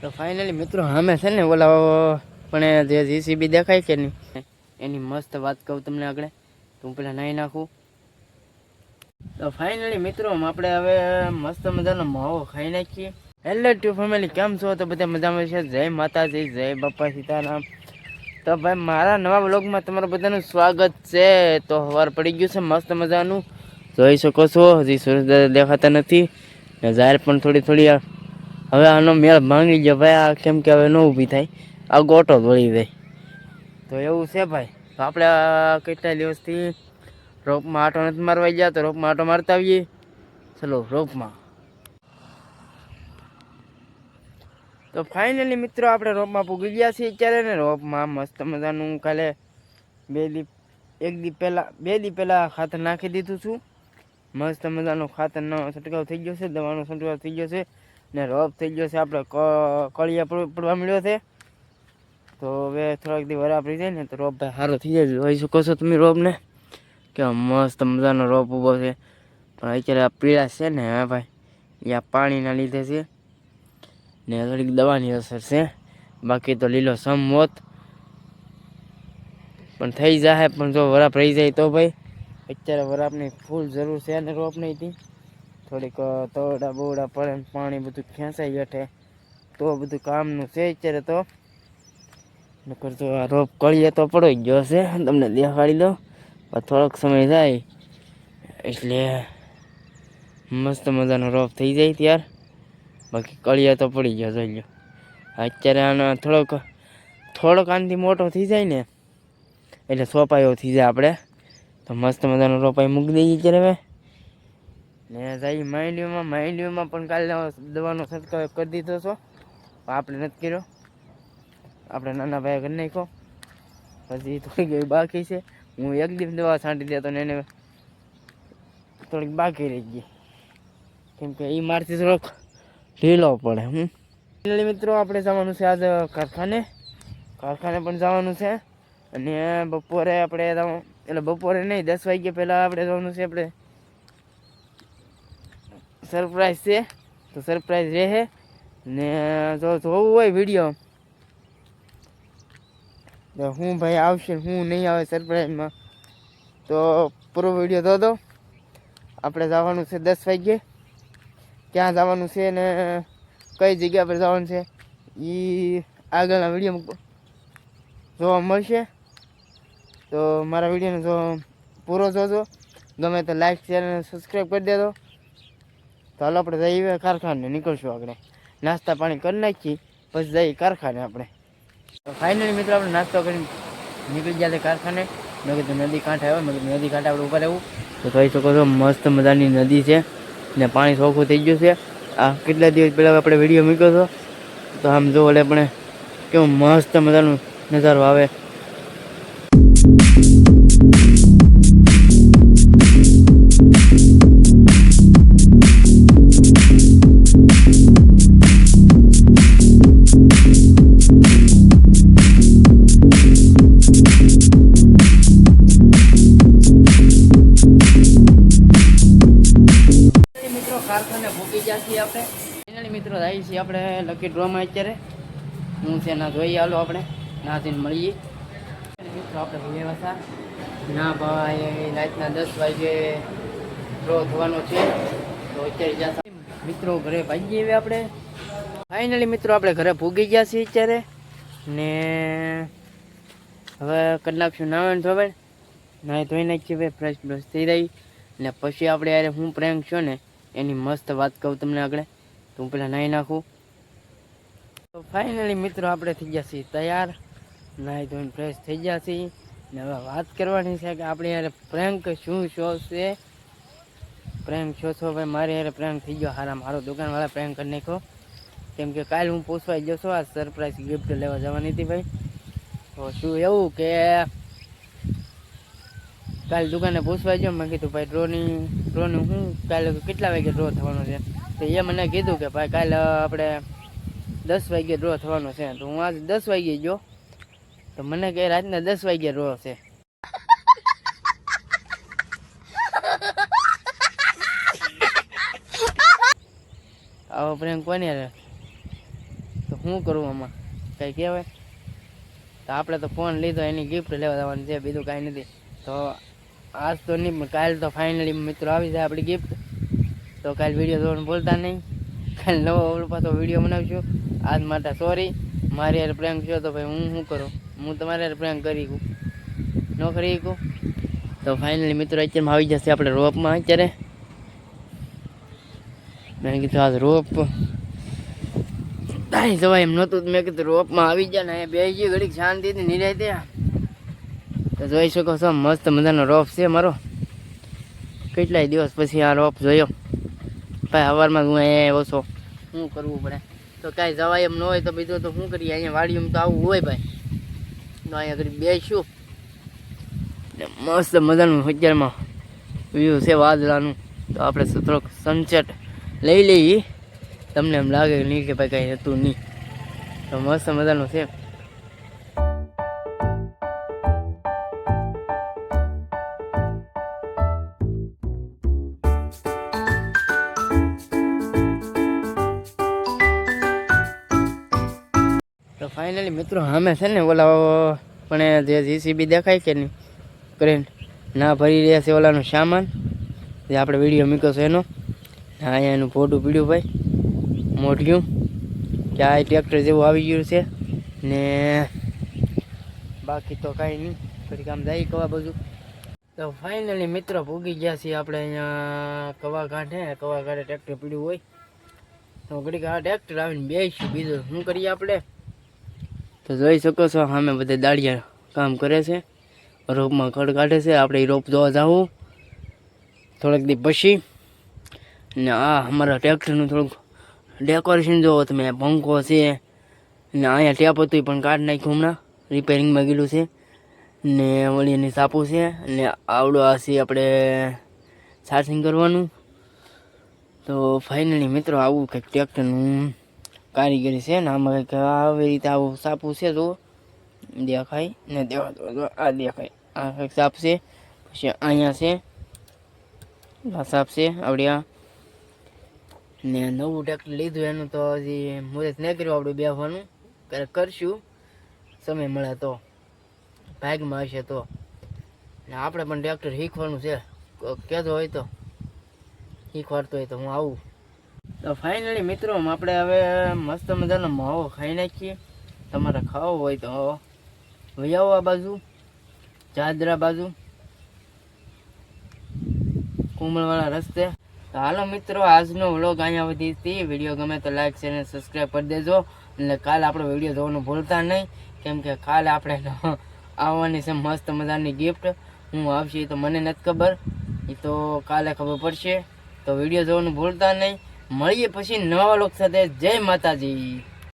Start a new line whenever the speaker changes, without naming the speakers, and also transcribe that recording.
તો ફાઇનલી મિત્રો અમે છે ને ઓલા પણ જે જીસીબી દેખાય કે નહીં, એની મસ્ત વાત કહું તમને આગળ. હું પેલા નાહી નાખું. તો ફાઇનલી મિત્રો આપણે હવે મસ્ત મજાનો માવો ખાઈ નાખીએ. હેલો ટુ ફેમિલી કેમ છો? તો બધા મજામાં છે. જય માતાજી, જય બાપા સીતારામ. તો ભાઈ, મારા નવા બ્લોગમાં તમારું બધાનું સ્વાગત છે. તો સવાર પડી ગયું છે મસ્ત મજાનું. જોઈ શકો છો, હજી સૂરજ દેખાતા નથી. જાહેર પણ થોડી થોડી હવે આનો મેળ ભાંગી ગયો ભાઈ, આ કેમ કે હવે ન ઊભી થાય. આ ગોટો દોડી જાય તો એવું છે ભાઈ, તો આપણે આ કેટલા દિવસથી રોપમાં આટો નથી મારવા ગયા, તો રોપમાં આટો મારતા આવીએ. ચલો, રોપમાં. તો ફાઇનલી મિત્રો, આપણે રોપમાં પૂગી ગયા છીએ અત્યારે ને રોપમાં મસ્ત મજાનું કાલે બે દી એક દી પહેલાં બે દી પહેલાં ખાતર નાખી દીધું છું. મસ્ત મજાનો ખાતરનો છંટકાવ થઈ ગયો છે, દવાનો છંટકાવ થઈ ગયો છે. ને રોપ થઈ ગયો છે આપણે કળિયા પડ- પડવા મળ્યો છે. તો હવે થોડાક દી વરાપરી જાય ને તો રોપ ભાઈ સારો થઈ જાય. જોઈ શકો છો તમે રોપને. કે મસ્ત મજાનો રોપ ઊભો છે. પણ અત્યારે આ પીળા છે ને, હા ભાઈ. એ આ પાણીના લીધે છે. ને થોડીક દવાની અસર છે. બાકી તો લીલો સમ મોત પણ થઈ જાય પણ જો વરાપ રહી જાય તો ભાઈ. અત્યારે વરાપની ફૂલ જરૂર છે અને રોપ હતી થોડીક તોડા બોડા પડે પાણી બધું ખેંચાઈ બેઠે તો બધું કામનું છે અત્યારે તો. નકર તો આ રોપ કળીએ તો પડો ગયો છે. તમને દેખાડી દો થોડોક સમય જાય એટલે મસ્ત મજાનો રોપ થઈ જાય ત્યાર. બાકી કળિયા તો પડી ગયો, જોઈ લો અત્યારે આનો થોડોક થોડોક આનાથી મોટો થઈ જાય ને, એટલે સોપાયો થઈ જાય આપણે. તો મસ્ત મજાનો રોપાઈ મૂકી દઈએ અત્યારે હવે. ને સાહેબ માંડવીમાં માંડવીમાં પણ કાલે દવાનો છંટકાવ કરી દીધો છો. પણ આપણે નથી કર્યો. આપણે નાના ભાઈ કરી નાખ્યો. પછી થોડીક એવી બાકી છે. હું એક દિવસ દવા છાંટી દેતો ને એને થોડીક બાકી રહી ગઈ. કેમ કે એ મારથી થોડોક ઢીલો પડે હું મિત્રો, આપણે જવાનું છે આજ કારખાને. કારખાને પણ જવાનું છે. અને બપોરે આપણે એટલે બપોરે નહીં, દસ વાગ્યા પહેલાં આપણે જવાનું છે આપણે સરપ્રાઈઝ છે. તો સરપ્રાઈઝ રહે ને, જો જોવું હોય વીડિયો તો હું ભાઈ આવશે હું નહીં આવે સરપ્રાઈઝમાં તો પૂરો વીડિયો દો દો આપણે જવાનું છે દસ વાગ્યે. ક્યાં જવાનું છે ને, કઈ જગ્યા પર જવાનું છે એ આગળના વિડીયોમાં જોવા મળશે. તો મારા વિડીયોને જો પૂરો જોજો. ગમે તો લાઈક શેર અને સબસ્ક્રાઈબ કરી દેજો. તો હાલો આપણે જઈએ કારખાને નીકળશું આપણે નાસ્તા પાણી કરી નાખીએ, પછી જઈએ કારખાને આપણે. તો ફાઇનલી મિત્રો આપણે નાસ્તો કરીને નીકળી ગયા કારખાને. મેં કીધું નદી કાંઠે આવ્યો, મેં કીધું નદી કાંઠે આપણે ઉપર રહેવું. તો કહી શકો છો મસ્ત મજાની નદી છે ને પાણી ચોખ્ખું થઈ ગયું છે. આ કેટલા દિવસ પહેલાં આપણે વીડિયો મૂક્યો હતો? તો આમ જો એટલે આપણે કેવું મસ્ત મજાનું નજારો આવે. ગયા છીએ આપણે ફાઇનલી મિત્રો આવી છીએ આપણે લકી ડ્રોમાં અત્યારે. હું છે ના જોઈએ હાલો આપણે. ના જઈને મળીએ. મિત્રો, આપણે વ્યવસ્થા ના ભાઈ રાતના દસ વાગે ડ્રો થવાનો છે. તો અત્યારે જ્યાં મિત્રો ઘરે ભાગીએ હવે આપણે. ફાઇનલી મિત્રો, આપણે ઘરે ભૂગી ગયા છીએ અત્યારે. ને હવે કરી નાખશું નાવાનું ધોવે નાહી ધોઈ નાખીએ હવે ફ્રેશ બ્રશ થઈ રહી. ને પછી આપણે યારે હું પ્રેન્ક છો ને એની મસ્ત વાત કહું તમને આગળ. તો હું પેલા નાહી નાખું. તો ફાઇનલી મિત્રો આપણે થઈ ગયા છીએ તૈયાર. નાહી ધોઈને ફ્રેશ થઈ ગયા છીએ. ને હવે વાત કરવાની છે કે આપણે યાર પ્રેન્ક શું શો છે? પ્રેન્ક શો છો ભાઈ? મારે યાર પ્રેન્ક થઈ ગયો. હારા, મારો દુકાનવાળા પ્રેન્ક કરી નાખ્યો. કેમ કે કાલે હું પૂછવા ગયો છું, આ સરપ્રાઈઝ ગિફ્ટ લેવા જવાની હતી ભાઈ. તો શું એવું કે કાલે દુકાને પૂછવા જો મેં કીધું, ભાઈ, ડ્રોની ડ્રોનું હું કાલે કેટલા વાગે ડ્રો થવાનો છે? તો એ મને કીધું કે, ભાઈ, કાલે આપણે દસ વાગે ડ્રો થવાનો છે. તો હું આજે દસ વાગે ગયો. તો મને કહે, રાતના દસ વાગે ડ્રો છે. આવો પ્રેમ કોને રે? તો શું કરવું આમાં? કંઈ કહેવાય? તો આપણે તો ફોન લીધો, એની ગિફ્ટ લેવા જવાની છે, બીજું કાંઈ નથી. તો આજ તો નહીં, પણ કાલ તો ફાઇનલી મિત્રો આવી જાય આપણી ગિફ્ટ તો કાલ વીડિયો જોવાનું બોલતા નહીં. કાલ નવો પાછો વીડિયો બનાવશું. આજ માટે સોરી મારી યાર પ્રેન્ક છો તો ભાઈ હું શું કરું? હું તમારે યાર પ્રેન્ક કરી શકું? ન કરી શકું? તો ફાઇનલી મિત્રો અત્યારમાં આવી જશે આપણે રોપમાં અત્યારે. મેં કીધું આજ રોપ તારી જવાય એમ નહોતું. મેં કીધું રોપમાં આવી જાય ને. બે ઘડીક શાંતિથી નિરાય ત્યાં તો જોઈ શકો છો, મસ્ત મજાનો રોપ છે મારો. કેટલાય દિવસ પછી આ રોપ જોયો. ભાઈ સવારમાં હું અહીંયા આવ્યો છો. શું કરવું પડે? તો કાંઈ જવાય એમ ન હોય તો બીજું તો શું કરીએ? અહીંયા વાડીમાં તો આવું હોય ભાઈ. તો અહીંયા ઘડી બેસું. ને મસ્ત મજાનું અત્યારમાં વ્યૂ છે વાદળાનું. તો આપણે થોડોક સનસેટ લઈ લઈએ. તમને એમ લાગે નહીં કે ભાઈ કાંઈ હતું નહીં. તો મસ્ત મજાનું છે. ફાઇનલી મિત્રો, અમે છે ને ઓલા પણ જે જીસીબી દેખાય કે નહીં, ક્રેન ના ભરી રહ્યા છે ઓલાનો સામાન. જે આપણે વીડિયો મૂક્યો છે એનો. અહીંયા એનું ફોટું પીડ્યું ભાઈ. મોઢ્યું. કે આ ટ્રેક્ટર જેવું આવી ગયું છે. ને બાકી તો કાંઈ નહીં. થોડીક કામ જાય કવા બધું. તો ફાઇનલી મિત્રો પૂગી ગયા છીએ આપણે અહીંયા કવા કાંઠે કવા કાંઠે ટ્રેક્ટર પીડ્યું હોય. તો ઘડીક આ ટ્રેક્ટર આવીને બેસીશું બીજું શું કરીએ આપણે? તો જોઈ શકો છો, સામે બધે દાળિયા કામ કરે છે. રોપમાં ખડ કાઢે છે, આપણે રોપ જોવા જાવું. થોડાક દી પછી. ને આ અમારા ટ્રેક્ટરનું થોડુંક ડેકોરેશન જોવો, તમે પંખો છે. ને અહીંયા ટેપ હતું પણ કાઢ નાખ્યું હમણાં રિપેરિંગમાં ગયેલું છે. ને વળી એની સાપુ છે, ને આવડો આ છે આપણે ચાર્જિંગ કરવાનું. તો ફાઇનલી મિત્રો આવું કંઈક ટ્રેક્ટરનું કારીગરી છે ને, આમાં કંઈક આવી રીતે આવું સાપું છે જો દેખાય, ને દેવા દો, જો, આ દેખાય. આ કંઈક સાપ છે, પછી અહીંયા છે, આ સાપ છે, આપણે આ. ને નવું ટ્રેક્ટર લીધું એનું તો હજી મુહૂર્ત ન કર્યું આપણે બેહવાનું. ક્યારેક કરશું, સમય મળે તો, ભાગમાં હશે તો. ને આપણે પણ ટ્રેક્ટર શીખવાનું છે. કહેતો હોય તો, શીખવાડતો હોય તો હું આવું. તો ફાઇનલી મિત્રો આપણે હવે મસ્ત મજાનો માવો ખાઈ નાખીએ. તમારે ખાવો હોય તો વૈયાવો આ બાજુ જાદરા બાજુ કુંભળવાળા રસ્તે. તો હાલો મિત્રો, આજનો વ્લોગ અહીંયા વધી હતી. વીડિયો ગમે તો લાઈક શેર અને સબસ્ક્રાઈબ કરી દેજો. એટલે કાલે આપણો વીડિયો જોવાનું ભૂલતા નહીં. કેમ કે કાલે આપણે આવવાની છે મસ્ત મજાની ગિફ્ટ હું આવશે તો મને નથી ખબર. એ તો કાલે ખબર પડશે. તો વીડિયો જોવાનું ભૂલતા નહીં. મળીએ પછી નવા લોક સાથે. જય માતાજી.